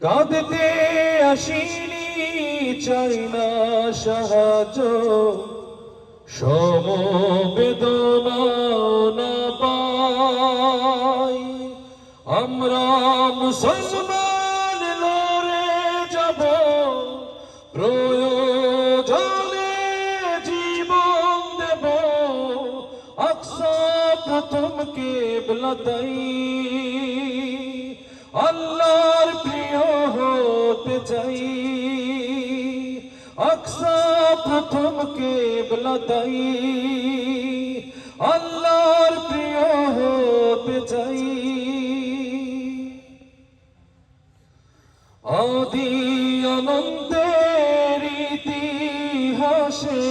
কাঁদতে আসিনি চাই না সাহায্য। সমবেদনা না পাই। আমরা মুসলমান লড়ে যাব। প্রয়োজনে জীবন দেব। আকসা প্রথম কেবলা তাই আল্লাহর প্রিয় হতে চাই। আকসা প্রথম কেবলা তাই আল্লাহর প্রিয় হতে চাই। আদি অনন্তের ইতিহাসে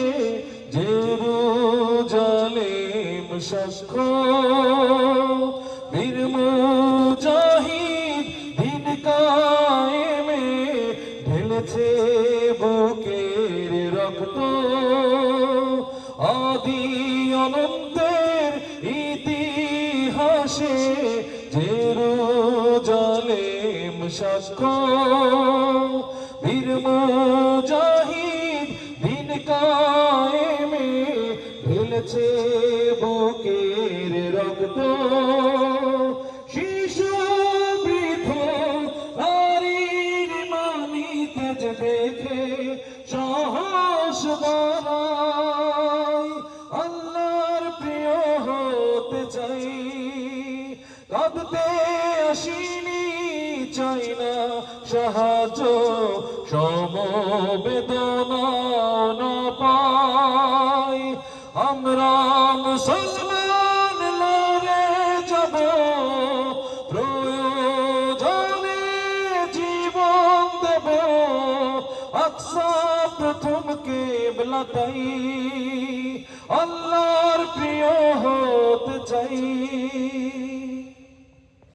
যে জেরুজালেম সাক্ষ্য, বীর বুকের রক্ত আদি অনন্তের ইতিহাসে জেরুজালেম সাক্ষ্য। বীর মুজাহিদ দিন কায়েমে ঢেলেছে বুকের রক্ত। বাড়ায় আল্লাহর প্রিয় হতে চাই। কাঁদতে আসিনি, চাই না সাহায্য, সমবেদনা না পাই। আমরা মুসলমান লড়ে যাব, প্রয়োজনে জীবন দেব। আকসা প্রথম কেবলা তাই আল্লাহর প্রিয় হতে চাই